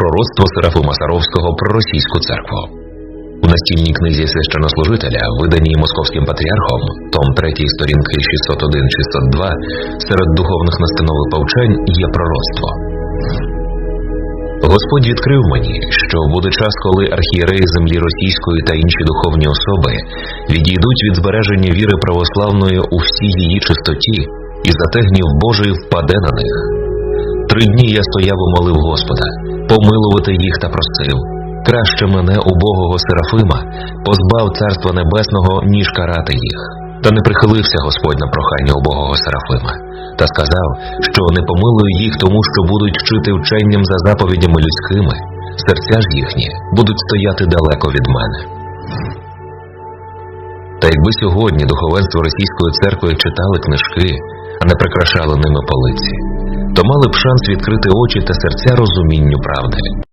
пророцтво Серафима Саровського про російську церкву. У настільній книзі священнослужителя, виданій московським патріархом, том 3 сторінки 601-602, серед духовних настанов і повчань є пророцтво. Господь відкрив мені, що буде час, коли архієреї землі російської та інші духовні особи відійдуть від збереження віри православної у всій її чистоті, і зате гнів Божий впаде на них. Три дні я стояв і молив Господа, помилувати їх та просив. Краще мене, убогого Серафима, позбав царства небесного, ніж карати їх. Та не прихилився Господь на прохання убогого Серафима, та сказав, що не помилую їх, тому що будуть вчити вченням за заповідями людськими, серця ж їхні будуть стояти далеко від мене. Та якби сьогодні духовенство російської церкви читали книжки, а не прикрашали ними полиці, то мали б шанс відкрити очі та серця розумінню правди.